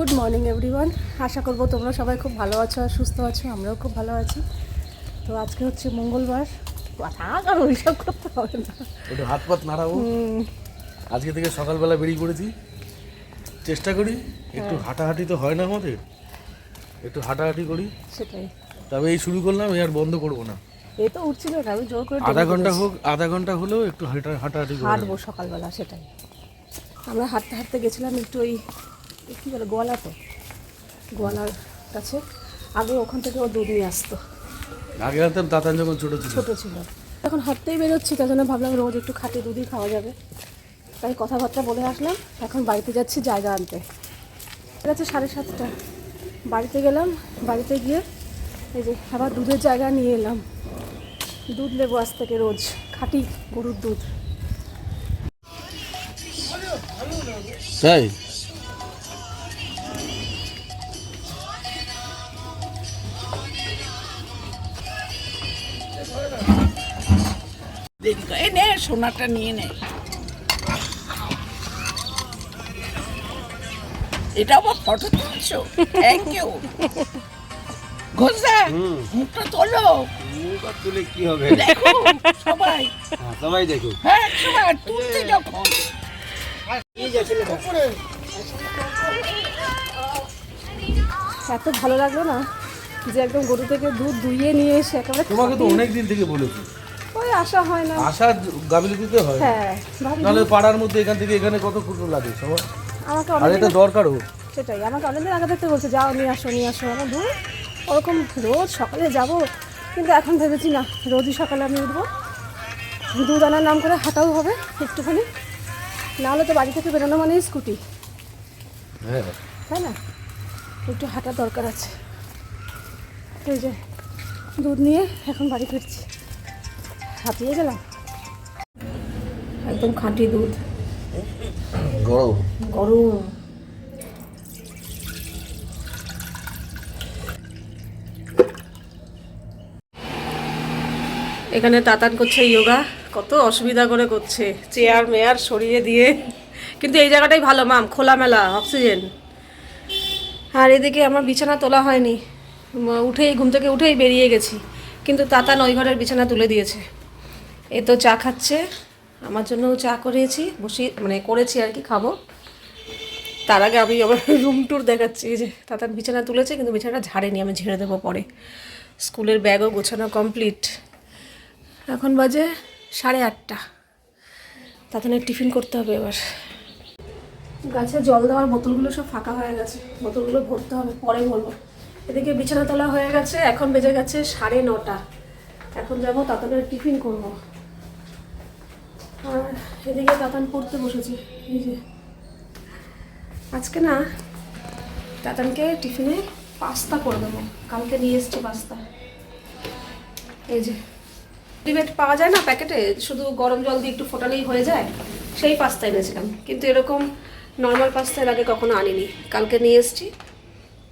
Good morning everyone. আশা করব তোমরা সবাই খুব ভালো আছো আর সুস্থ আছো আমরাও খুব ভালো আছি। তো আজকে হচ্ছে মঙ্গলবার। কথা আর ওইসব করতে হবে না। একটু হাত পাত নাড়াবো আজকে থেকে সকালবেলা বেরিয়ে পড়েছি। চেষ্টা করি একটু হাঁটাহাঁটি তো হয় না আমাদের। একটু হাঁটাহাঁটি করি। সেটাই। তবে এই শুরু করলাম এই আর বন্ধ করব না। এই তো উঠছিল না আমি জোর করে আধা ঘণ্টা হোক আধা ঘণ্টা হলেও একটু হাঁটা হাঁটাহাঁটি হাঁটবো সকালবেলা সেটাই। আমরা হাঁটতে হাঁটতে গেছিলাম একটু ওই কী বলে গোয়ালা তো? গোয়ালার কাছে। আগে ওখান থেকে ও দুধ নিয়ে আসতো। আগে হাতে দাতান যখন ছোট ছিল। ছোটো ছিল। এখন হাঁটতেই বেরোচ্ছি তাই জন্য ভাবলাম রোজ একটু খাঁটি দুধই খাওয়া যাবে। তাই কথাবার্তা বলে আসলাম এখন বাড়িতে যাচ্ছি জায়গা আনতে। ঠিক আছে সাড়ে সাতটা। বাড়িতে গেলাম বাড়িতে গিয়ে এই যে আবার দুধের জায়গা নিয়ে এলাম। দুধ নেব আজ থেকে রোজ খাঁটি গরুর দুধ। তাই? সোনাটা নিয়ে নে। এটা আবার ফটো তুলছো? থ্যাংক ইউ ঘোষদা মুখটা তোলো। মুখ আর তুলে কি হবে? দেখো সবাই। হ্যাঁ, সবাই দেখুক হ্যাঁ সবাই তুলতে যখন এত ভালো লাগল না যে একদম গরু থেকে দুধ দুইয়ে নিয়ে এসে একেবারে তোমাকে তো অনেক দিন থেকে বলেছি। আসা হয় না। আশা গাবিলি দিতে হয় হ্যাঁ নাহলে পাড়ার মধ্যে এখান থেকে এখানে কত কুটো লাগে সবার আমাকে আর এটা দরকারও সেটাই আমাকে অনেকদিন আগে থেকে বলছে যাও নিয়ে আসো নিয়ে আসো আমার ধর ওরকম রোজ সকালে যাব কিন্তু এখন ভেবেছি না রোজই সকালে আমি উঠবো। দুধ আনার নাম করে হাঁটাও হবে একটুখানি। নাহলে তো বাড়ি থেকে বেরোনো মানেই স্কুটি। হ্যাঁ। তাই না? একটু হাঁটার দরকার আছে। এই যে দুধ নিয়ে এখন বাড়ি ফিরছি। হাঁপিয়ে গেলাম। একদম খাঁটি দুধ। গরম? গরম। এখানে তাতান করছে যোগা কত অসুবিধা করে করছে। চেয়ার মেয়ার সরিয়ে দিয়ে। কিন্তু এই জায়গাটাই ভালো মাম। খোলামেলা অক্সিজেন। আর এদিকে আমার বিছানা তোলা হয়নি। উঠেই ঘুম থেকে উঠেই বেরিয়ে গেছি। কিন্তু তাতান ওই ঘরের বিছানা তুলে দিয়েছে। এ তো চা খাচ্ছে। আমার জন্যও চা করিয়েছি বসি মানে করেছি আর কি, খাব। তার আগে আমি আবার রুম ট্যুর দেখাচ্ছি যে তাতার বিছানা তুলেছে, কিন্তু বিছানাটা ঝাড়েনি, আমি ঝেড়ে দেবো পরে। স্কুলের ব্যাগও গোছানো কমপ্লিট এখন বাজে সাড়ে আটটা। তাতানের টিফিন করতে হবে এবার। গাছে জল দেওয়ার বোতলগুলো সব ফাঁকা হয়ে গেছে। বোতলগুলো ভরতে হবে, পরে বলব। এদিকে বিছানা তোলা হয়ে গেছে, এখন বেজে গেছে সাড়ে নটা। এখন যাব তাতানের টিফিন করব। আর এদিকে তাতান পড়তে বসেছি, এই যে। আজকে না, তাতানকে টিফিনে পাস্তা করে দেবো। কালকে নিয়ে এসছি পাস্তা। এই যে, রেডিমেড পাওয়া যায় না প্যাকেটে, শুধু গরম জল দিয়ে একটু ফোটালেই হয়ে যায়, সেই পাস্তা এনেছিলাম। কিন্তু এরকম নর্মাল পাস্তা এর আগে কখনো আনিনি। কালকে নিয়ে এসছি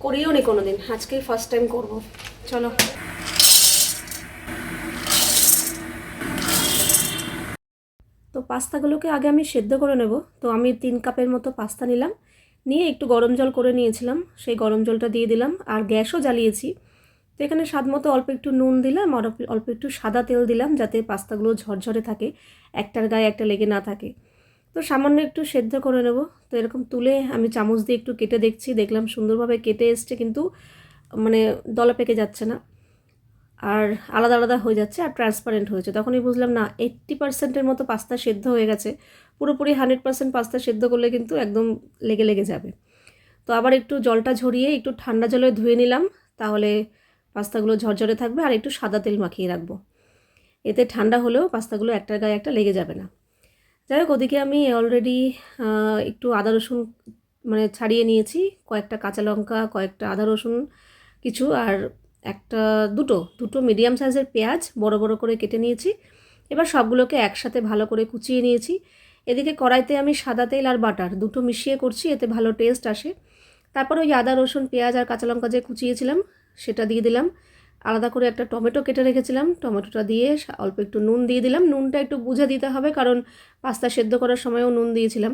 করিও নি কোনো দিন আজকেই ফার্স্ট টাইম করব। চলো। তো পাস্তাগুলোকে আগে আমি সেদ্ধ করে নেব। তো আমি তিন কাপের মতো পাস্তা নিলাম। নিয়ে একটু গরম জল করে নিয়েছিলাম। সেই গরম জলটা দিয়ে দিলাম আর গ্যাসও জ্বালিয়েছি। তো এখানে স্বাদ মতো অল্প একটু নুন দিলাম আর অল্প- একটু সাদা তেল দিলাম যাতে পাস্তাগুলো ঝরঝরে থাকে, একটার গায়ে একটা লেগে না থাকে। তো সামান্য একটু সেদ্ধ করে নেব। তো এরকম তুলে আমি চামচ দিয়ে একটু কেটে দেখছি। দেখলাম সুন্দরভাবে কেটে এসছে কিন্তু মানে দলা পেকে যাচ্ছে না। আর আলাদা আলাদা হয়ে যাচ্ছে আর ট্রান্সপারেন্ট হয়েছে তখনই বুঝলাম, না এইট্টি পার্সেন্টের মতো পাস্তা সেদ্ধ হয়ে গেছে। পুরোপুরি হান্ড্রেড পার্সেন্ট পাস্তা সেদ্ধ করলে কিন্তু একদম লেগে লেগে যাবে। তো আবার একটু জলটা ঝরিয়ে একটু ঠান্ডা জলে ধুয়ে নিলাম, তাহলে পাস্তাগুলো ঝরঝরে থাকবে আর একটু সাদা তেল মাখিয়ে রাখব। এতে ঠান্ডা হলেও পাস্তাগুলো একটার গায়ে একটা লেগে যাবে না। যাই হোক, ওদিকে আমি অলরেডি একটু আদা রসুন মানে ছাড়িয়ে নিয়েছি, কয়েকটা কাঁচা লঙ্কা, কয়েকটা আদা রসুন কিছু, আর একটা দুটো দুটো মিডিয়াম সাইজের পেঁয়াজ বড় বড় করে কেটে নিয়েছি। এবার সবগুলোকে একসাথে ভালো করে কুচিয়ে নিয়েছি। এদিকে কড়াইতে আমি সাদা তেল আর বাটার দুটো মিশিয়ে করছি, এতে ভালো টেস্ট আসে। তারপর ওই আদা, রসুন, পেঁয়াজ আর কাঁচা লঙ্কা যে কুচিয়েছিলাম, সেটা দিয়ে দিলাম। আলাদা করে একটা টমেটো কেটে রেখেছিলাম। টমেটোটা দিয়ে অল্প একটু নুন দিয়ে দিলাম। নুনটা একটু বুঝে দিতে হবে, কারণ পাস্তা সেদ্ধ করার সময়ও নুন দিয়েছিলাম।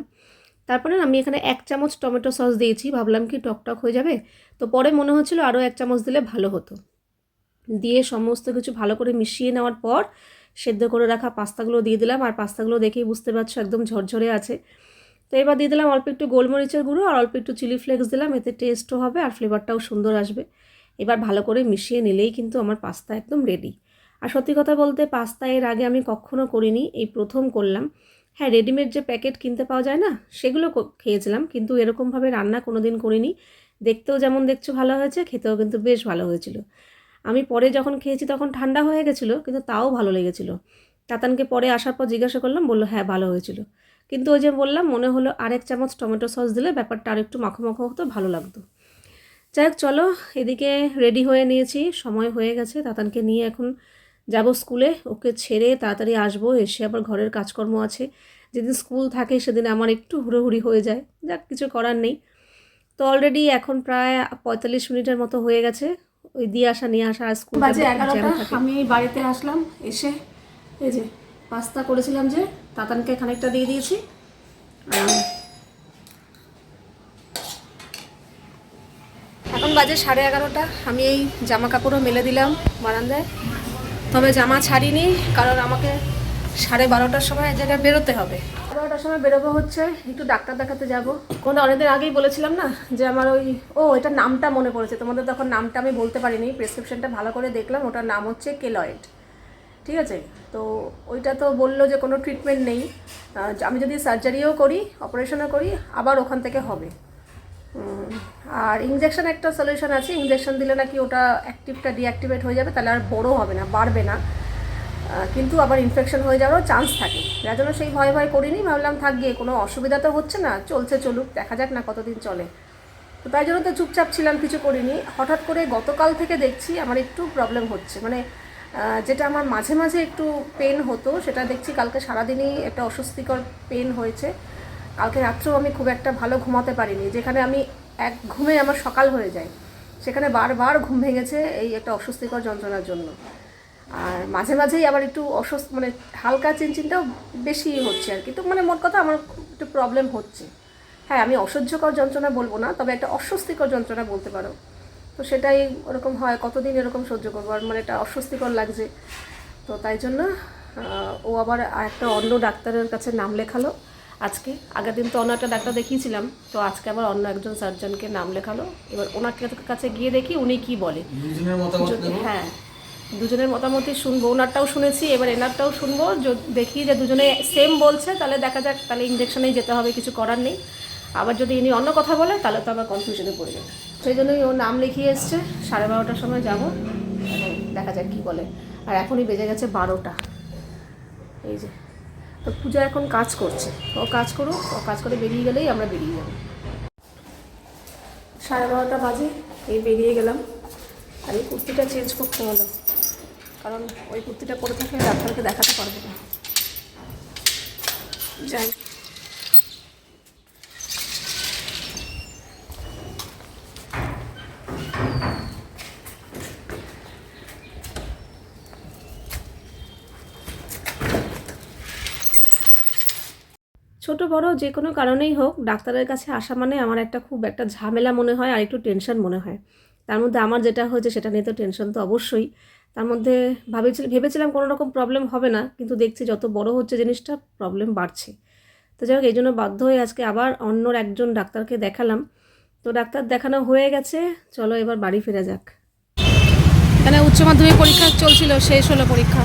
তারপরে আমি এখানে এক চামচ টমেটো সস দিয়েছি, ভাবলাম কি টকটক হয়ে যাবে। তো পরে মনে হচ্ছিল আরও এক চামচ দিলে ভালো হতো। দিয়ে সমস্ত কিছু ভালো করে মিশিয়ে নেওয়ার পর সেদ্ধ করে রাখা পাস্তাগুলো দিয়ে দিলাম, আর পাস্তাগুলো দেখেই বুঝতে পারছ একদম ঝরঝরে আছে। তো এবার দিয়ে দিলাম অল্প একটু গোলমরিচের গুঁড়ো আর অল্প একটু চিলি ফ্লেক্স দিলাম, এতে টেস্টও হবে আর ফ্লেভারটাও সুন্দর আসবে। এবার ভালো করে মিশিয়ে নিলেই কিন্তু আমার পাস্তা একদম রেডি। আর সত্যি কথা বলতে পাস্তা এর আগে আমি কখনো করিনি, এই প্রথম করলাম। হ্যাঁ রেডিমেড যে প্যাকেট কিনতে পাওয়া যায় না, সেগুলো খেয়েছিলাম, কিন্তু এরকমভাবে রান্না কোনো দিন করিনি। দেখতেও যেমন দেখছ ভালো হয়েছে, খেতেও কিন্তু বেশ ভালো হয়েছিল। আমি পরে যখন খেয়েছি তখন ঠান্ডা হয়ে গেছিল, কিন্তু তাও ভালো লেগেছিল। তাতানকে পরে আসার পর জিজ্ঞাসা করলাম, বলল হ্যাঁ ভালো হয়েছিল। কিন্তু ওই যে বললাম, মনে হলো আরেক চামচ টমেটো সস দিলে ব্যাপারটা আরেকটু মাখো মাখো হতো, ভালো লাগতো। যাই হোক, চলো, এদিকে রেডি হয়ে নিয়েছি, সময় হয়ে গেছে, তাতানকে নিয়ে এখন যাব স্কুলে ওকে ছেড়ে তাড়াতাড়ি আসব এসে আবার ঘরের কাজকর্ম আছে। যেদিন স্কুল থাকে সেদিন আমার একটু হুড়োহুড়ি হয়ে যায়। যাক কিছু করার নেই। তো অলরেডি এখন প্রায় পঁয়তাল্লিশ মিনিটের মতো হয়ে গেছে। ওই দিয়ে আসা নিয়ে আসা আর স্কুল বাজে এগারোটা। আমি বাড়িতে আসলাম এসে এই যে পাস্তা করেছিলাম যে তাতানকে খানিকটা দিয়ে দিয়েছি। এখন বাজে সাড়ে এগারোটা। আমি এই জামা কাপড়ও মেলে দিলাম বারান্দায়। তবে জামা ছাড়িনি, কারণ আমাকে সাড়ে বারোটার সময় এক জায়গায় বেরোতে হবে। বারোটার সময় বেরোবো হচ্ছে, একটু ডাক্তার দেখাতে যাব। কোনো অনেকদিন আগেই বলেছিলাম না, যে আমার ওই, ও, এটার নামটা মনে পড়েছে। তোমাদের তখন নামটা আমি বলতে পারিনি, প্রেসক্রিপশনটা ভালো করে দেখলাম, ওটার নাম হচ্ছে কেলয়েড। ঠিক আছে? তো ওইটা তো বলল যে কোনো ট্রিটমেন্ট নেই। আমি যদি সার্জারিও করি অপারেশনও করি, আবার ওখান থেকে হবে। আর ইঞ্জেকশন একটা সলিউশন আছে। ইঞ্জেকশন দিলে নাকি ওটা অ্যাক্টিভটা ডিঅ্যাক্টিভেট হয়ে যাবে, তাহলে আর বড় হবে না, বাড়বে না। কিন্তু আবার ইনফেকশন হয়ে যাওয়ারও চান্স থাকে। যার জন্য সেই ভয় ভয় করিনি ভাবলাম, থাক গিয়ে, কোনো অসুবিধা তো হচ্ছে না, চলছে চলুক, দেখা যাক না কতদিন চলে। তো তাই জন্য তো চুপচাপ ছিলাম, কিছু করিনি। হঠাৎ করে গতকাল থেকে দেখছি আমার একটু প্রবলেম হচ্ছে। মানে যেটা আমার মাঝে মাঝে একটু পেন হতো, সেটা দেখছি কালকে সারাদিনই একটা অস্বস্তিকর পেন হয়েছে। কালকে রাত্রেও আমি খুব একটা ভালো ঘুমাতে পারিনি। যেখানে আমি এক ঘুমে আমার সকাল হয়ে যায়। সেখানে বারবার ঘুম ভেঙেছে এই একটা অস্বস্তিকর যন্ত্রণার জন্য। আর মাঝে মাঝেই আবার একটু অস্বস্তি মানে হালকা চিনচিনটাও বেশি হচ্ছে আর কি। তো মানে মোট কথা আমার একটু প্রবলেম হচ্ছে। হ্যাঁ আমি অসহ্যকর যন্ত্রণা বলব না, তবে একটা অস্বস্তিকর যন্ত্রণা বলতে পারো। তো সেটাই ওরকম হয়, কতদিন এরকম সহ্য করব? আর মানে একটা অস্বস্তিকর লাগছে। তো তাই জন্য ও আবার একটা অন্য ডাক্তারের কাছে নাম লেখালো। আজকে। আগের দিন তো অন্য একটা ডাক্তার দেখিয়েছিলাম তো আজকে আবার অন্য একজন সার্জনকে নাম লেখালো। এবার ওনার কাছে গিয়ে দেখি উনি কি বলে। যদি হ্যাঁ দুজনের মতামতই শুনব। ওনারটাও শুনেছি এবার এনারটাও শুনব। দেখি যে দুজনে সেম বলছে তাহলে দেখা যাক তাহলে ইঞ্জেকশনেই যেতে হবে কিছু করার নেই। আবার যদি ইনি অন্য কথা বলে তাহলে তো আবার কনফিউশনে পড়ে যাবে। সেই জন্যই ও নাম লিখিয়ে এসছে সাড়ে বারোটার সময় যাব। দেখা যাক কী বলে। আর এখনই বেজে গেছে বারোটা। এই যে। তো পূজা এখন কাজ করছে। ও কাজ করুক, ও কাজ করে বেরিয়ে গেলেই আমরা বেরিয়ে যাব। সাড়ে বারোটা বাজে, এই বেরিয়ে গেলাম। আর এই কুর্তিটা চেঞ্জ করতে হলো, কারণ ওই কুর্তিটা পরে থাকলে ডাক্তারকে দেখাতে পারব না। যাই। ছোট, বড় যে কোনো কারণেই হোক, ডাক্তারের কাছে আসা মানে আমার একটা খুব একটা ঝামেলা মনে হয় আর একটু টেনশন মনে হয়। তার মধ্যে আমার যেটা হয়েছে সেটা নিয়ে তো টেনশন তো অবশ্যই। তার মধ্যে ভাবেছিল, ভেবেছিলাম কোনো রকম প্রবলেম হবে না, কিন্তু দেখছি যত বড় হচ্ছে জিনিসটা প্রবলেম বাড়ছে। তো যাই হোক, এই জন্য বাধ্য হয়ে আজকে আবার অন্য একজন ডাক্তারকে দেখালাম। তো ডাক্তার দেখানো হয়ে গেছে, চলো এবার বাড়ি ফিরে যাক। এখানে উচ্চ মাধ্যমিক পরীক্ষা চলছিল, শেষ হলো পরীক্ষা।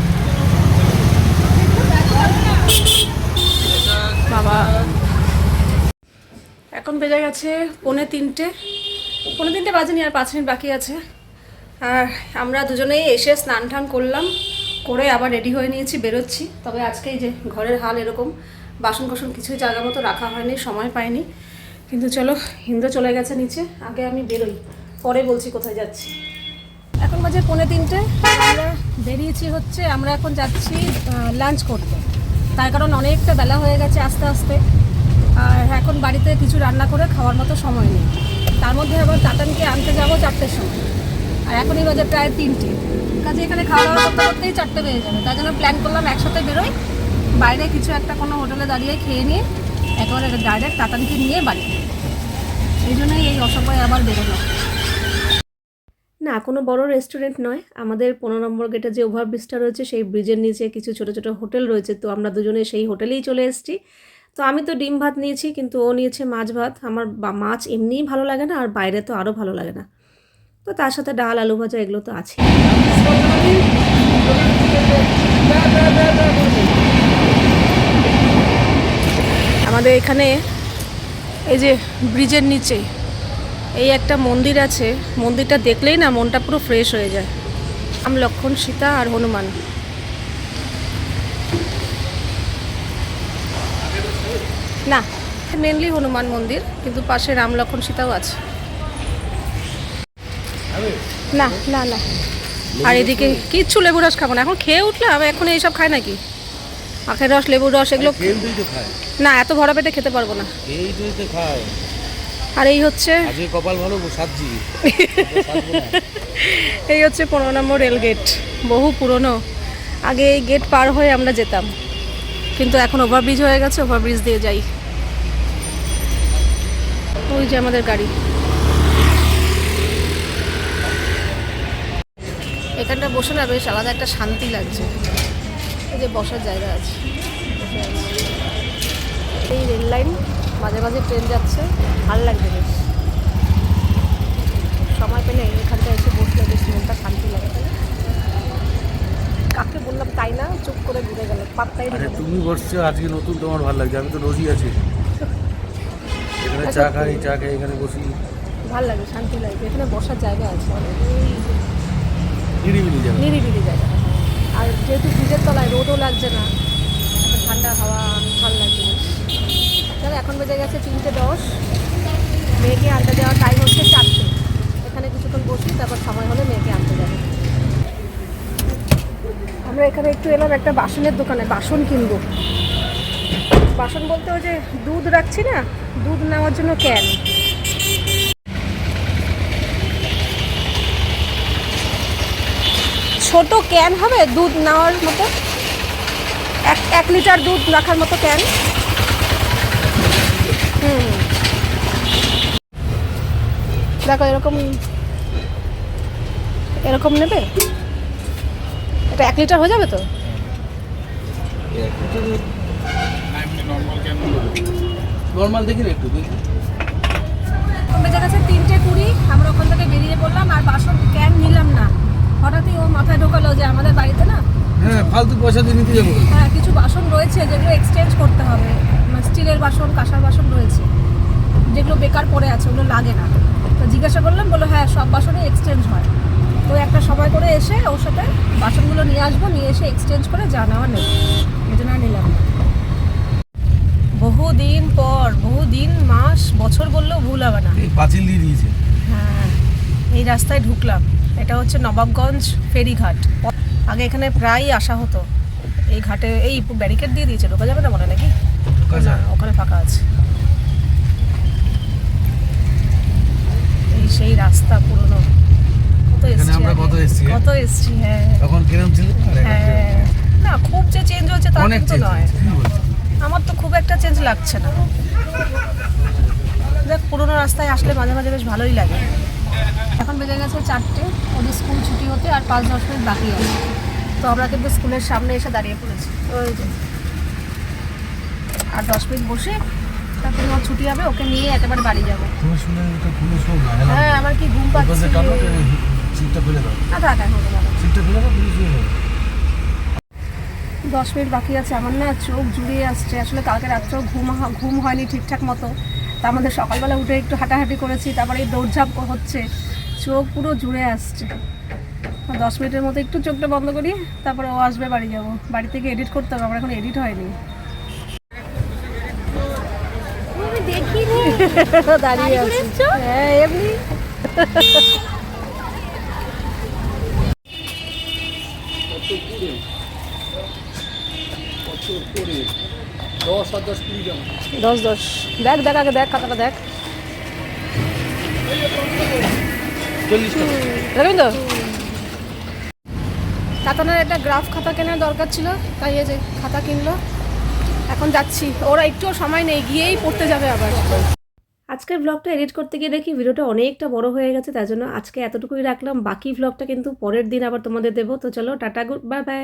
এখন বেজে গেছে পৌনে তিনটে। পৌনে তিনটে বাজেনি আর পাঁচ মিনিট বাকি আছে। আর আমরা দুজনেই এসে স্নান টান করলাম, করে আবার রেডি হয়ে নিয়েছি, বেরোচ্ছি। তবে আজকে এই যে ঘরের হাল এরকম বাসন কোসন কিছুই জায়গা মতো রাখা হয়নি, সময় পাইনি। কিন্তু চলো, হিন্দু চলে গেছে নিচে, আগে আমি বেরোই, পরে বলছি কোথায় যাচ্ছি। এখন বাজে পৌনে তিনটে, আমরা বেরিয়েছি হচ্ছে, আমরা এখন যাচ্ছি লাঞ্চ করতে। তার কারণ অনেকটা বেলা হয়ে গেছে আস্তে আস্তে। আর এখন বাড়িতে কিছু রান্না করে খাওয়ার মতো সময় নেই। তার মধ্যে আবার টাটানকে আনতে যাব চারটের সময়। আর এখনই বাজে প্রায় তিনটে। কাজে এখানে খাওয়া দাওয়া করতে করতেই চারটে বেজে যাবে। তার জন্য প্ল্যান করলাম একসাথে বেরোই। বাইরে কিছু একটা কোনো হোটেলে দাঁড়িয়ে খেয়ে নিয়ে একেবারে ডাইরেক্ট তাতানকে নিয়ে বাড়ি। এই জন্যই এই অসময়ে আবার বেরোলো না, কোনো বড় রেস্টুরেন্ট নয়। আমাদের পনেরো নম্বর গেটে যে ওভারব্রিজটা রয়েছে, সেই ব্রিজের নিচে কিছু ছোটো ছোটো হোটেল রয়েছে। তো আমরা দুজনে সেই হোটেলেই চলে এসেছি। তো আমি তো ডিম ভাত নিয়েছি, কিন্তু ও নিয়েছে মাছ ভাত। আমার মাছ এমনিই ভালো লাগে না, আর বাইরে তো আরও ভালো লাগে না। তো তার সাথে ডাল, আলু ভাজা, এগুলো তো আছে আমাদের এখানে এই যে ব্রিজের নিচে এই একটা মন্দির আছে মন্দিরটা দেখলেই না মনটা পুরো ফ্রেশ হয়ে যায়। রাম লক্ষণ সীতা আর হনুমান। না মেনলি হনুমান মন্দির কিন্তু পাশে রাম লক্ষণ সীতাও আছে। না না না। আর এদিকে কিচ্ছু লেবু রস খাব না। এখন খেয়ে উঠলাম এখন এইসব খায় নাকি? আখের রস লেবুর রস এগুলো না এত ভরা পেটে খেতে পারব না। তো খায়। আর এই হচ্ছে আজকে কপাল ভালো সাজি এই হচ্ছে পনেরো নম্বর রেল গেট বহু পুরনো। আগে এই গেট পার হয়ে আমরা যেতাম। কিন্তু এখন ওভারব্রিজ হয়ে গেছে ওভারব্রিজ দিয়ে যাই। ওই যে আমাদের গাড়ি। এখানটা বসে না বেশ আলাদা একটা শান্তি লাগছে। এই যে বসার জায়গা আছে। এই রেল লাইন। মাঝে মাঝে ট্রেন যাচ্ছে ভালো লাগছে বেশ। সময় পেলে এখানটা এসে বসলে বেশ মনটা শান্তি লাগে। কাকে বললাম তাই না? চুপ করে ঘুরে গেল পাত্তাই না। তুমি বসছো আজকে নতুন তোমার ভালো লাগছে আমি তো রোজই আছি। এখানে চা খাই চা খাই এখানে বসি। ভালো লাগে শান্তি লাগে এখানে বসার জায়গা আছে অনেক। নিরিবিলি যাবে নিরিবিলি জায়গা। আর যেহেতু ব্রিজের তলায় রোদও লাগছে না ঠান্ডা হাওয়া ভালো লাগছে তাহলে এখন বেজে গেছে তিনটে দশ। মেয়েকে আনতে যাওয়ার টাইম হচ্ছে চারটে। এখানে কিছুক্ষণ বসি, তারপর সময় হলে মেয়েকে আনতে যাবে। আমরা এখানে একটু এলাম একটা বাসনের দোকানে, বাসন কিনবো। বাসন বলতে ওই যে দুধ রাখছি না, দুধ নেওয়ার জন্য ক্যান ছোট ক্যান হবে, দুধ নেওয়ার মতো। এক এক লিটার দুধ রাখার মতো ক্যান দেখো এরকম এরকম নেবে? এটা এক লিটার হয়ে যাবে তো? নর্মাল দেখি না একটু দেখি। বেজে গেছে তিনটে কুড়ি আমরা ওখান থেকে বেরিয়ে পড়লাম আর বাসন ক্যান নিলাম না। হঠাৎই ও মাথায় ঢোকালো যে আমাদের বাড়িতে না হ্যাঁ ফালতু পয়সা দিয়ে নিতে যাব। হ্যাঁ কিছু বাসন রয়েছে যেগুলো এক্সচেঞ্জ করতে হবে। মানে স্টিলের বাসন কাঁসার বাসন রয়েছে। যেগুলো বেকার পড়ে আছে ওগুলো লাগে না। তো জিজ্ঞাসা করলাম বলল হ্যাঁ সব বাসনই এক্সচেঞ্জ হয়। তো একটা সময় করে এসে ওর সাথে বাসনগুলো নিয়ে আসব নিয়ে এসে এক্সচেঞ্জ করে যা নেওয়া নেব আর নিলাম বহুদিন পর বহুদিন মাস বছর বললেও ভুল হবে না। পাঁচিল দিয়ে দিয়েছে। হ্যাঁ এই রাস্তায় ঢুকলাম। এটা হচ্ছে নবাবগঞ্জ ফেরিঘাট। আগে এখানে প্রায় আসা হতো। এই ঘাটে এই ব্যারিকেড দিয়ে দিয়েছে ঢোকা যাবে না মনে নাকি। ওখানে ফাঁকা আছে। এই সেই রাস্তা পুরনো। কত এসছি কত এসছি? কত এসছি হ্যাঁ। তখন কিরম ছিল? হ্যাঁ। না খুব যে চেঞ্জ হয়েছে তা কিন্তু নয়। আমার তো খুব একটা চেঞ্জ লাগছে না। দেখ পুরোনো রাস্তায় আসলে মাঝে মাঝে বেশ ভালোই লাগে। এখন বেজে গেছে চারটে ওদের স্কুল ছুটি হতে আর পাঁচ দশ মিনিট বাকি আছে। তো আমরা কিন্তু স্কুলের সামনে এসে দাঁড়িয়ে পড়েছি। ওই যে। আর দশ মিনিট বসে তারপরে আমার ছুটি হবে ওকে নিয়ে একেবারে বাড়ি যাব। হ্যাঁ আমার কি ঘুম পাচ্ছে। দশ মিনিট বাকি আছে আমার না চোখ জুড়িয়ে আসছে। আসলে কালকে রাত্রেও ঘুম ঘুম হয়নি ঠিকঠাক মতো। তার মধ্যে সকালবেলা উঠে একটু হাঁটাহাঁটি করেছি তারপরে এই দৌড়ঝাঁপ হচ্ছে চোখ পুরো জুড়ে আসছে। দশ মিনিটের মতো একটু চোখটা বন্ধ করি তারপরে ও আসবে বাড়ি যাব। বাড়ি থেকে এডিট করতে হবে আমার এখন এডিট হয়নি। দাঁড়িয়ে আছি। হ্যাঁ এমনি। দশ দশ দেখ দেখ আগে দেখ খাতাটা দেখ। তো কাতানের একটা গ্রাফ খাতা কেনার দরকার ছিল তাই এই যে খাতা কিনলো। এখন যাচ্ছি। ওরা একটুও সময় নেই গিয়েই পড়তে যাবে আবার। আজকের ব্লগটা এডিট করতে গিয়ে দেখি ভিডিওটা অনেকটা বড় হয়ে গেছে তার জন্য আজকে এতটুকুই রাখলাম। বাকি ব্লগটা কিন্তু পরের দিন আবার তোমাদের দেবো। তো চলো টাটা গুড বাই বাই